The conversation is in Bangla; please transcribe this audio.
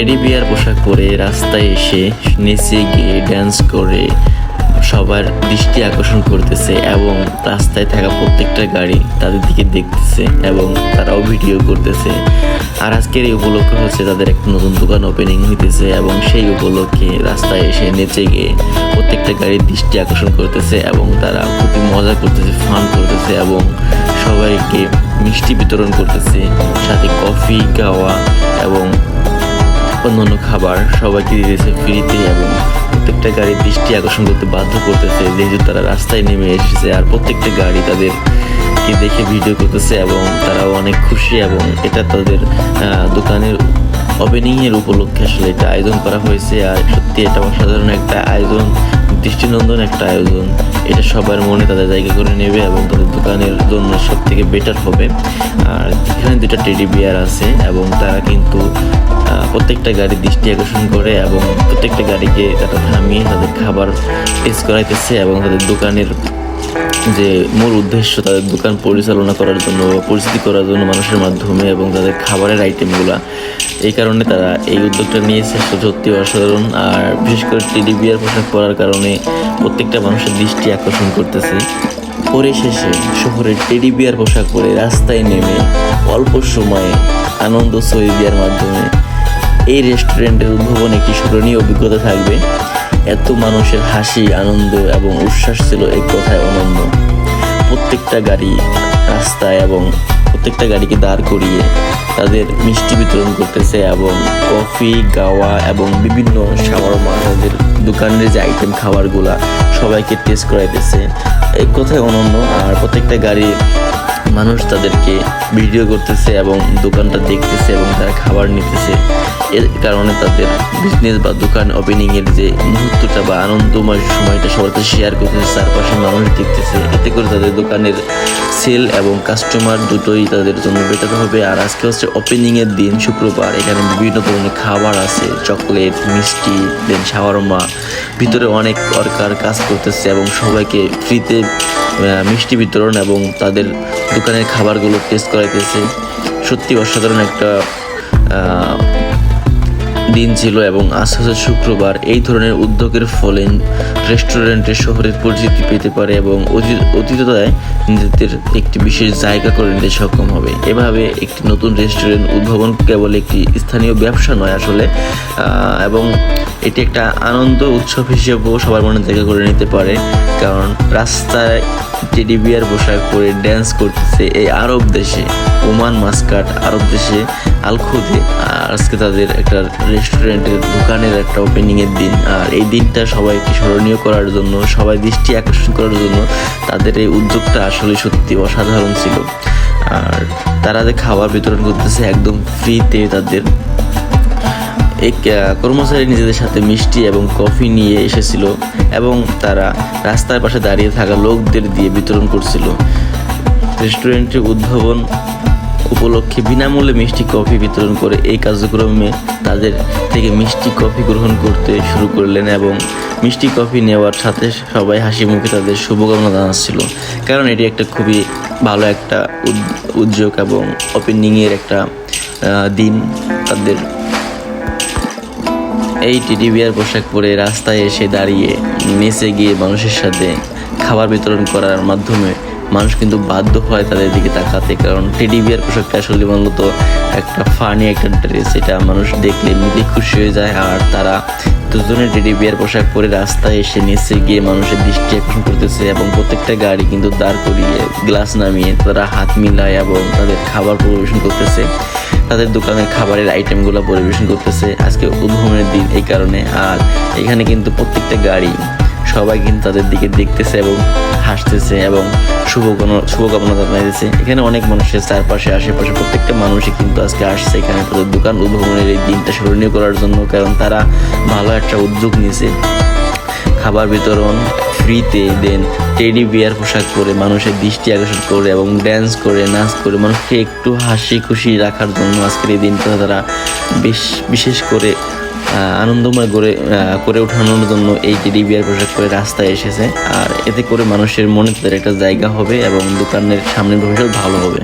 টেডি বিয়ার পোশাক পরে রাস্তায় এসে নেচে গিয়ে ড্যান্স করে সবার দৃষ্টি আকর্ষণ করতেছে এবং রাস্তায় থাকা প্রত্যেকটা গাড়ি তাদের দিকে দেখতেছে এবং তারাও ভিডিও করতেছে। আর আজকের এই উপলক্ষে হচ্ছে তাদের একটা নতুন দোকান ওপেনিং হইতেছে এবং সেই উপলক্ষে রাস্তায় এসে নেচে গিয়ে প্রত্যেকটা গাড়ির দৃষ্টি আকর্ষণ করতেছে এবং তারা খুবই মজা করতেছে ফান করতেছে এবং সবাইকে মিষ্টি বিতরণ করতেছে, সাথে কফি গাওয়া এবং অন্যান্য খাবার সবাইকে দিয়েছে ফ্রিতে এবং প্রত্যেকটা গাড়ি দৃষ্টি আকর্ষণ করতে বাধ্য করতেছে। যেহেতু তারা রাস্তায় নেমে এসেছে আর প্রত্যেকটা গাড়ি তাদের কে দেখে ভিডিও করতেছে এবং তারাও অনেক খুশি এবং এটা তাদের দোকানের ওপেনিং এর উপলক্ষে আসলে এটা আয়োজন করা হয়েছে। আর সত্যি এটা অসাধারণ একটা আয়োজন দৃষ্টিনন্দন একটা আয়োজন। এটা সবার মনে তাদের জায়গা করে নেবে এবং তাদের দোকানের জন্য সব থেকে বেটার হবে। আর এখানে দুটা টেডি বিয়ার আছে এবং তারা কিন্তু প্রত্যেকটা গাড়ি দৃষ্টি আকর্ষণ করে এবং প্রত্যেকটা গাড়িকে তারা থামিয়ে তাদের খাবার টেস্ট করাইতেছে এবং তাদের দোকানের যে মূল উদ্দেশ্য তাদের দোকান পরিচালনা করার জন্য পরিস্থিতি করার জন্য মানুষের মাধ্যমে এবং তাদের খাবারের আইটেমগুলা এই কারণে তারা এই উদ্যোগটা নিয়েছে সত্যি অসাধারণ। আর বিশেষ করে টেডি বিয়ার পোশাক পরার কারণে প্রত্যেকটা মানুষের দৃষ্টি আকর্ষণ করতেছে। পরিশেষে শহরের টেডি বিয়ার পোশাক পরে রাস্তায় নেমে অল্প সময়ে আনন্দ সই দেওয়ার মাধ্যমে এই রেস্টুরেন্টের উদ্ভাবন একটি স্মরণীয় অভিজ্ঞতা থাকবে। এত মানুষের হাসি, আনন্দ এবং উচ্ছ্বাস ছিল এক কথায় অনন্য। প্রত্যেকটা গাড়ি রাস্তায় এবং প্রত্যেকটা গাড়িকে দাঁড় করিয়ে তাদের মিষ্টি বিতরণ করতেছে এবং কফি, গাওয়া এবং বিভিন্ন শাওয়ারমা তাদের দোকানের যে আইটেম খাবারগুলা সবাইকে টেস্ট করাইতেছে। এক কথায় অনন্য আর প্রত্যেকটা গাড়ি মানুষ তাদেরকে ভিডিও করতেছে এবং দোকানটা দেখতেছে এবং তারা খাবার নিতেছে। এর কারণে তাদের বিজনেস বা দোকান ওপেনিংয়ের যে মুহূর্তটা বা আনন্দময় সময়টা সবার সাথে শেয়ার করতেছে, চারপাশে মানুষ দেখতেছে। এতে করে তাদের দোকানের সেল এবং কাস্টমার দুটোই তাদের জন্য বেটার হবে। আর আজকে হচ্ছে ওপেনিংয়ের দিন, শুক্রবার। এখানে বিভিন্ন ধরনের খাবার আছে, চকলেট, মিষ্টি দেন শাওয়ারমা ভিতরে অনেক ওয়ার্কার কাজ করতেছে এবং সবাইকে ফ্রিতে মিষ্টি বিতরণ এবং তাদের দোকানের খাবারগুলো টেস্ট করাইতেছে। সত্যি অসাধারণ একটা দিন ছিল এবং আজ হচ্ছে শুক্রবার। এই ধরনের উদ্যোগের ফলে রেস্টুরেন্টের শহরের পরিচিতি পেতে পারে এবং অতি- অতীততায় নিজেদের একটি বিশেষ জায়গা করে নিতে সক্ষম হবে। এভাবে একটি নতুন রেস্টুরেন্ট উদ্ভাবন কেবল একটি স্থানীয় ব্যবসা নয় আসলে এবং এটি একটা আনন্দ উৎসব হিসেবেও সবার মনে জায়গা করে নিতে পারে, কারণ রাস্তায় টেডি বিয়ার পোশাক পরে ড্যান্স করতেছে এই আরব দেশে। ওমান মাস্কাট, আরব দেশে আলখুদে আজকে তাদের একটা রেস্টুরেন্টের দোকানের একটা ওপেনিংয়ের দিন। আর এই দিনটা সবাইকে স্মরণীয় করার জন্য, সবাই দৃষ্টি আকর্ষণ করার জন্য তাদের এই উদ্যোগটা আসলে সত্যি অসাধারণ ছিল। আর তারা যে খাবার বিতরণ করতেছে একদম ফ্রিতে তাদের এক কর্মচারী নিজেদের সাথে মিষ্টি এবং কফি নিয়ে এসেছিল এবং তারা রাস্তার পাশে দাঁড়িয়ে থাকা লোকদের দিয়ে বিতরণ করছিল। রেস্টুরেন্টের উদ্ভাবন উপলক্ষে বিনামূল্যে মিষ্টি কফি বিতরণ করে এই কার্যক্রমে তাদের থেকে মিষ্টি কফি গ্রহণ করতে শুরু করলেন এবং মিষ্টি কফি নেওয়ার সাথে সবাই হাসি মুখে তাদের শুভকামনা জানাচ্ছিল। কারণ এটি একটা খুবই ভালো একটা উদ্যোগ এবং ওপেনিংয়ের একটা দিন তাদের এই টিডি বিয়ার পোশাক পরে রাস্তায় এসে দাঁড়িয়ে নেচে গিয়ে মানুষের সাথে খাবার বিতরণ করার মাধ্যমে মানুষ কিন্তু বাধ্য হয় তাদের দিকে তাকাতে। কারণ টেডি বিয়ার পোশাকটা আসলে মূলত একটা ফানি একটা ড্রেস এটা মানুষ দেখলে এমনিতেই খুশি হয়ে যায় আর তারা দুজনে টেডি বিয়ার পোশাক পরে রাস্তায় এসে নিচে গিয়ে মানুষের দৃষ্টি আকর্ষণ করতেছে এবং প্রত্যেকটা গাড়ি কিন্তু দাঁড় করিয়ে গ্লাস নামিয়ে তারা হাত মিলায় এবং তাদের খাবার পরিবেশন করতেছে। তাদের দোকানের খাবারের আইটেমগুলো পরিবেশন করতেছে। আজকে উদ্ভাবনের দিন এই কারণে। আর এখানে কিন্তু প্রত্যেকটা গাড়ি সবাই কিন্তু তাদের দিকে দেখতেছে এবং হাসতেছে এবং শুভকামনা শুভকামনা জানাইতেছে। এখানে অনেক মানুষের চারপাশে, আশেপাশে প্রত্যেকটা মানুষই কিন্তু আজকে আসছে। এখানে তাদের দোকান উদ্ভাবনের এই দিনটা স্মরণীয় করার জন্য, কারণ তারা ভালো একটা উদ্যোগ নিয়েছে। খাবার বিতরণ ফ্রিতে দেন, টেডি বিয়ার পোশাক পরে, মানুষের দৃষ্টি আকর্ষণ করে এবং ড্যান্স করে, নাচ করে, মানুষকে একটু হাসি খুশি রাখার জন্য আজকের এই দিনটা তারা বেশ, বিশেষ করে আনন্দময় করে করে ওঠানোর জন্য এই টেডি বিয়ার পোশাক করে রাস্তায় এসেছে। আর এতে করে মানুষের মনে তাদের একটা জায়গা হবে এবং দোকানের সামনে ভবিষ্যৎ ভালো হবে।